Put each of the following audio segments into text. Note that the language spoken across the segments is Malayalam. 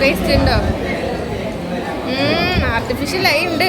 ടേസ്റ്റ് ഉണ്ടോ? ആയി ഉണ്ട്.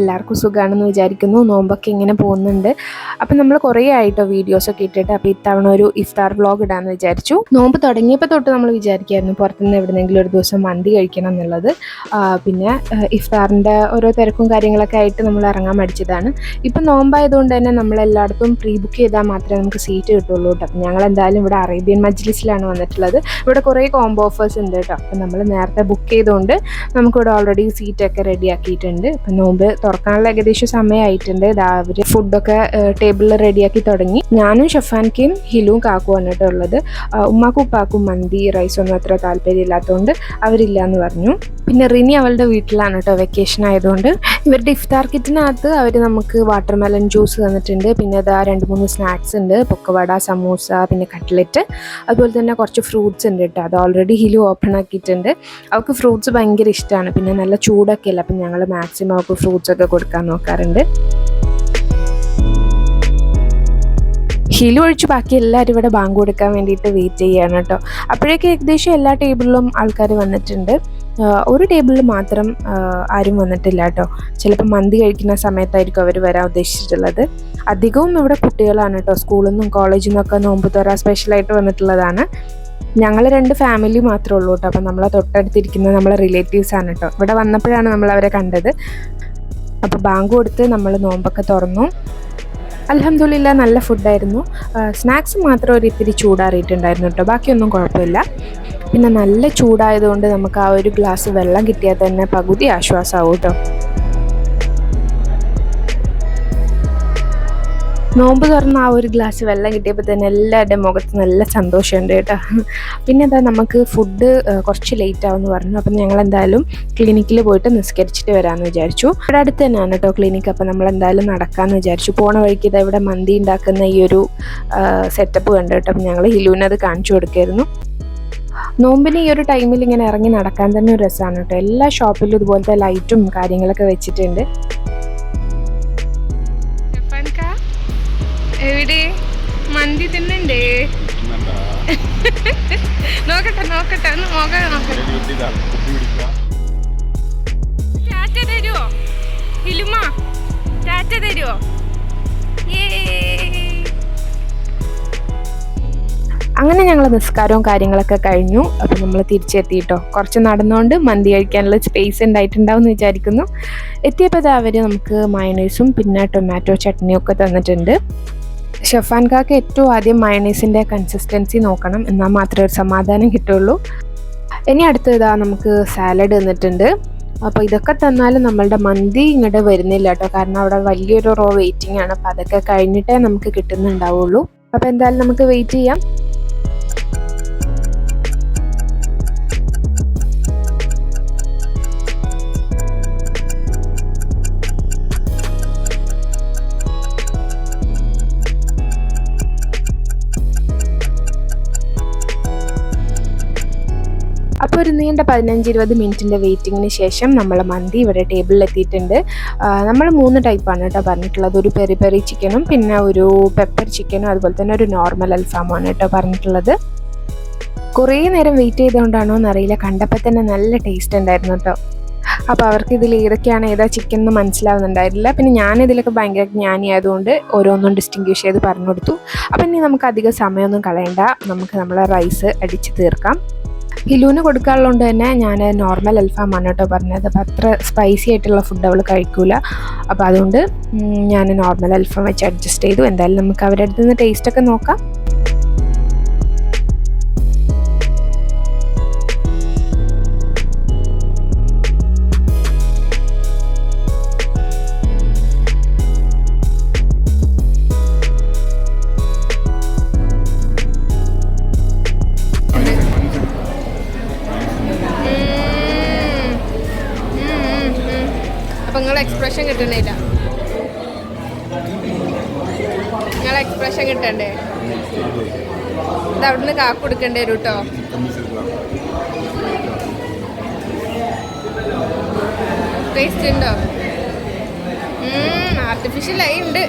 എല്ലാവർക്കും സുഖമാണെന്ന് വിചാരിക്കുന്നു. നോമ്പൊക്കെ ഇങ്ങനെ പോകുന്നുണ്ട്. അപ്പം നമ്മൾ കുറേ ആയിട്ടോ വീഡിയോസൊക്കെ ഇട്ടിട്ട് അപ്പോൾ ഇത്തവണ ഒരു ഇഫ്താർ വ്ളോഗ് ഇടാമെന്ന് വിചാരിച്ചു. നോമ്പ് തുടങ്ങിയപ്പോൾ തൊട്ട് നമ്മൾ വിചാരിക്കുമായിരുന്നു പുറത്തുനിന്ന് എവിടെന്നെങ്കിലും ഒരു ദിവസം മന്തി കഴിക്കണം എന്നുള്ളത്. പിന്നെ ഇഫ്താറിന്റെ ഓരോ തിരക്കും കാര്യങ്ങളൊക്കെ ആയിട്ട് നമ്മൾ ഇറങ്ങാൻ മടിച്ചതാണ്. ഇപ്പം നോമ്പായതുകൊണ്ട് തന്നെ നമ്മൾ എല്ലായിടത്തും പ്രീ ബുക്ക് ചെയ്താൽ മാത്രമേ നമുക്ക് സീറ്റ് കിട്ടുള്ളൂ കേട്ടോ. ഞങ്ങൾ എന്തായാലും ഇവിടെ അറേബ്യൻ മജ്ലിസിലാണ് വന്നിട്ടുള്ളത്. ഇവിടെ കുറേ കോംബോ ഓഫേഴ്സ് ഉണ്ട് കേട്ടോ. അപ്പം നമ്മൾ നേരത്തെ ബുക്ക് ചെയ്തുകൊണ്ട് നമുക്കിവിടെ ഓൾറെഡി സീറ്റൊക്കെ റെഡി ആക്കിയിട്ടുണ്ട്. അപ്പം നോമ്പ് തുറക്കാനുള്ള ഏകദേശം സമയമായിട്ടുണ്ട്. ഇതാ അവർ ഫുഡൊക്കെ ടേബിളിൽ റെഡിയാക്കി തുടങ്ങി. ഞാനും ഷഫാൻക്കും ഹിലും കാക്കുവാണ് കേട്ടോ ഉള്ളത്. ഉമ്മാക്കും ഉപ്പാക്കും മന്തി റൈസ് ഒന്നും അത്ര താല്പര്യമില്ലാത്തതുകൊണ്ട് അവരില്ല എന്ന് പറഞ്ഞു. പിന്നെ റിനി അവളുടെ വീട്ടിലാണ് കേട്ടോ വെക്കേഷൻ ആയതുകൊണ്ട്. ഇവരുടെ ഇഫ്താർ കിറ്റിനകത്ത് അവർ നമുക്ക് വാട്ടർ മെലൺ ജ്യൂസ് തന്നിട്ടുണ്ട്. പിന്നെ ഇതാ രണ്ട് മൂന്ന് സ്നാക്സ് ഉണ്ട്. പൊക്കവട സമൂസ പിന്നെ കട്ട്ലറ്റ് അതുപോലെ തന്നെ കുറച്ച് ഫ്രൂട്ട്സ് ഉണ്ട് കേട്ടോ. അത് ഓൾറെഡി ഹിലു ഓപ്പൺ ആക്കിയിട്ടുണ്ട്. അവൾക്ക് ഫ്രൂട്ട്സ് ഭയങ്കര ഇഷ്ടമാണ് പിന്നെ നല്ല ചൂടൊക്കെ അല്ല? അപ്പം ഞങ്ങൾ മാക്സിമം അവൾക്ക് ഫ്രൂട്ട്സ് ഒക്കെ കൊടുക്കാൻ നോക്കാറുണ്ട്. ഹിലു ഒഴിച്ച് ബാക്കി എല്ലാവരും ഇവിടെ ബാങ്ക് കൊടുക്കാൻ വേണ്ടിയിട്ട് വെയിറ്റ് ചെയ്യുകയാണ് കേട്ടോ. അപ്പോഴേക്ക് ഏകദേശം എല്ലാ ടേബിളിലും ആൾക്കാർ വന്നിട്ടുണ്ട്. ഒരു ടേബിളിൽ മാത്രം ആരും വന്നിട്ടില്ല കേട്ടോ. ചിലപ്പോൾ മന്തി കഴിക്കുന്ന സമയത്തായിരിക്കും അവർ വരാൻ ഉദ്ദേശിച്ചിട്ടുള്ളത്. അധികവും ഇവിടെ കുട്ടികളാണ് കേട്ടോ. സ്കൂളിൽ നിന്നും കോളേജിൽ നിന്നൊക്കെ നോമ്പ് തുറ സ്പെഷ്യലായിട്ട് വന്നിട്ടുള്ളതാണ്. ഞങ്ങൾ രണ്ട് ഫാമിലി മാത്രമേ ഉള്ളൂ കേട്ടോ. അപ്പം നമ്മളെ തൊട്ടടുത്തിരിക്കുന്ന നമ്മളെ റിലേറ്റീവ്സ് ആണ് കേട്ടോ. ഇവിടെ വന്നപ്പോഴാണ് നമ്മൾ അവരെ കണ്ടത്. അപ്പോൾ ബാങ്ക് കൊടുത്ത് നമ്മൾ നോമ്പൊക്കെ തുറന്നു. അലഹമില്ല നല്ല ഫുഡായിരുന്നു. സ്നാക്സ് മാത്രം ഒരു ഇത്തിരി ചൂടാറിയിട്ടുണ്ടായിരുന്നു കേട്ടോ ബാക്കിയൊന്നും കുഴപ്പമില്ല. പിന്നെ നല്ല ചൂടായതുകൊണ്ട് നമുക്ക് ആ ഒരു ഗ്ലാസ് വെള്ളം കിട്ടിയാൽ തന്നെ പകുതി ആശ്വാസമാവും കേട്ടോ നോമ്പ് തുറന്ന ആ ഒരു ഗ്ലാസ് വെള്ളം കിട്ടിയപ്പോൾ തന്നെ എല്ലാവരുടെയും മുഖത്ത് നല്ല സന്തോഷമുണ്ട് കേട്ടോ. പിന്നെ എന്താ നമുക്ക് ഫുഡ് കുറച്ച് ലേറ്റ് ആവുമെന്ന് പറഞ്ഞു. അപ്പം ഞങ്ങൾ എന്തായാലും ക്ലിനിക്കിൽ പോയിട്ട് നിസ്കരിച്ചിട്ട് വരാമെന്ന് വിചാരിച്ചു. ഇവിടെ അടുത്ത് തന്നെയാണ് കേട്ടോ ക്ലിനിക്ക് അപ്പം നമ്മൾ എന്തായാലും നടക്കാമെന്ന് വിചാരിച്ചു. പോണ വഴിക്ക് ഇതാ ഇവിടെ മന്തി ഉണ്ടാക്കുന്ന ഈ ഒരു സെറ്റപ്പ് കണ്ടു കേട്ടോ. അപ്പം ഞങ്ങൾ ഹിലുവിന് അത് കാണിച്ചു കൊടുക്കായിരുന്നു. നോമ്പിന് ഈ ഒരു ടൈമിൽ ഇങ്ങനെ ഇറങ്ങി നടക്കാൻ തന്നെ ഒരു രസമാണ് കേട്ടോ. എല്ലാ ഷോപ്പിലും ഇതുപോലത്തെ ലൈറ്റും കാര്യങ്ങളൊക്കെ വെച്ചിട്ടുണ്ട്. എവിടെ? മന്തി തിന്നണ്ടേ? നോക്കട്ടെ നോക്കട്ടെ ഒന്ന് മുഖം നോക്കട്ടെ ടാറ്റ തരുവോ? ഹിലുമ ടാറ്റ തരുവോ? അങ്ങനെ ഞങ്ങൾ നിസ്കാരവും കാര്യങ്ങളൊക്കെ കഴിഞ്ഞു. അപ്പോൾ നമ്മൾ തിരിച്ചെത്തിയിട്ടോ. കുറച്ച് നടന്നുകൊണ്ട് മന്തി കഴിക്കാനുള്ള സ്പേസ് ഉണ്ടായിട്ടുണ്ടാവും എന്ന് വിചാരിക്കുന്നു എത്തിയപ്പോൾ അവർ നമുക്ക് മയണൈസും പിന്നെ ടൊമാറ്റോ ചട്നിയും ഒക്കെ തന്നിട്ടുണ്ട്. ഷഫാൻ കാക്ക് ഏറ്റവും ആദ്യം മയണൈസിന്റെ കൺസിസ്റ്റൻസി നോക്കണം. എന്നാൽ മാത്രമേ ഒരു സമാധാനം കിട്ടുള്ളൂ ഇനി അടുത്തതാ നമുക്ക് സാലഡ് തന്നിട്ടുണ്ട്. അപ്പോൾ ഇതൊക്കെ തന്നാലും നമ്മളുടെ മന്തി ഇങ്ങോട്ട് വരുന്നില്ല കേട്ടോ. കാരണം അവിടെ വലിയൊരു റോ വെയിറ്റിംഗ് ആണ്. അപ്പോൾ അതൊക്കെ കഴിഞ്ഞിട്ടേ നമുക്ക് കിട്ടുന്നുണ്ടാവുള്ളൂ. അപ്പോൾ എന്തായാലും നമുക്ക് വെയിറ്റ് ചെയ്യാം. അപ്പോൾ ഒരു നീണ്ട പതിനഞ്ച് ഇരുപത് മിനിറ്റിന്റെ വെയിറ്റിങ്ങിന് ശേഷം നമ്മൾ മന്തി ഇവിടെ ടേബിളിൽ എത്തിയിട്ടുണ്ട്. നമ്മൾ മൂന്ന് ടൈപ്പാണ് കേട്ടോ പറഞ്ഞിട്ടുള്ളത്. ഒരു പെരി പെരി ചിക്കനും പിന്നെ ഒരു പെപ്പർ ചിക്കനും അതുപോലെ തന്നെ ഒരു നോർമൽ അൽഫാമാണ് കേട്ടോ പറഞ്ഞിട്ടുള്ളത്. കുറേ നേരം വെയിറ്റ് ചെയ്തുകൊണ്ടാണോ എന്നറിയില്ല. കണ്ടപ്പോൾ തന്നെ നല്ല ടേസ്റ്റ് ഉണ്ടായിരുന്നു കേട്ടോ. അപ്പോൾ അവർക്ക് ഇതിൽ ഏതൊക്കെയാണ് ഏതാ ചിക്കൻ എന്ന് മനസ്സിലാവുന്നുണ്ടായിരുന്നില്ല. പിന്നെ ഞാൻ ഇതിലൊക്കെ ഭയങ്കര ജ്ഞാനിയായതുകൊണ്ട് ഓരോന്നും ഡിസ്റ്റിങ്ക്വിഷ് ചെയ്ത് പറഞ്ഞു കൊടുത്തു. അപ്പം ഇനി നമുക്ക് അധികം സമയമൊന്നും കളയണ്ട. നമുക്ക് നമ്മളെ റൈസ് അടിച്ച് തീർക്കാം. ഹിലുവിന് കൊടുക്കാനുള്ളതുകൊണ്ട് തന്നെ ഞാൻ നോർമൽ അൽഫാമാണ് കേട്ടോ പറഞ്ഞത്. അപ്പോൾ അത്ര സ്പൈസി ആയിട്ടുള്ള ഫുഡ് അവൾ കഴിക്കൂല. അപ്പോൾ അതുകൊണ്ട് ഞാൻ നോർമൽ അൽഫാം വെച്ച് അഡ്ജസ്റ്റ് ചെയ്തു. എന്തായാലും നമുക്ക് അവരുടെ അടുത്ത് നിന്ന് ടേസ്റ്റൊക്കെ നോക്കാം. അപ്പം എക്സ്പ്രഷൻ കിട്ടണില്ല. നിങ്ങൾ എക്സ്പ്രഷൻ കിട്ടണ്ടേ? ഇത് അവിടുന്ന് കാക്ക് കൊടുക്കേണ്ടി വരും കേട്ടോ ടേസ്റ്റ് ഉണ്ടോ ആർട്ടിഫിഷ്യൽ ആയി ഉണ്ട്.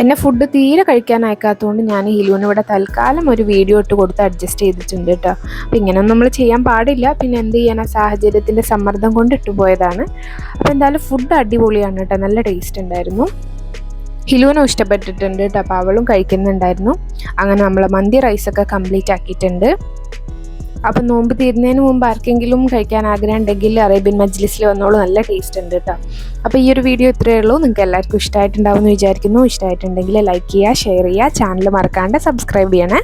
എന്നെ ഫുഡ് തീരെ കഴിക്കാൻ അയക്കാത്തതുകൊണ്ട് ഞാൻ ഹിലുവിന് ഇവിടെ തൽക്കാലം ഒരു വീഡിയോ ഇട്ട് കൊടുത്ത് അഡ്ജസ്റ്റ് ചെയ്തിട്ടുണ്ട് കേട്ടോ അപ്പം ഇങ്ങനെയൊന്നും നമ്മൾ ചെയ്യാൻ പാടില്ല. പിന്നെ എന്ത് ചെയ്യാൻ ആ സാഹചര്യത്തിന്റെ സമ്മർദ്ദം കൊണ്ട് ഇട്ടുപോയതാണ് അപ്പോൾ എന്തായാലും ഫുഡ് അടിപൊളിയാണ് കേട്ടോ നല്ല ടേസ്റ്റ് ഉണ്ടായിരുന്നു ഹിലുവിനും ഇഷ്ടപ്പെട്ടിട്ടുണ്ട് കേട്ടോ അപ്പോൾ അവളും കഴിക്കുന്നുണ്ടായിരുന്നു. അങ്ങനെ നമ്മൾ മന്തി റൈസൊക്കെ കംപ്ലീറ്റ് ആക്കിയിട്ടുണ്ട്. അപ്പം നോമ്പ് തീരുന്നതിന് മുമ്പ് ആർക്കെങ്കിലും കഴിക്കാൻ ആഗ്രഹം ഉണ്ടെങ്കിൽ അറേബ്യൻ മജ്ലിസിൽ വന്നോളൂ. നല്ല ടേസ്റ്റ് ഉണ്ട് കേട്ടോ അപ്പോൾ ഈ ഒരു വീഡിയോ ഇത്രയേ ഉള്ളൂ. നിങ്ങൾക്ക് എല്ലാവർക്കും ഇഷ്ടമായിട്ടുണ്ടാവും എന്ന് വിചാരിക്കുന്നു. ഇഷ്ടമായിട്ടുണ്ടെങ്കിൽ ലൈക്ക് ചെയ്യുക ഷെയർ ചെയ്യുക. ചാനൽ മറക്കാണ്ട് സബ്സ്ക്രൈബ് ചെയ്യണേ.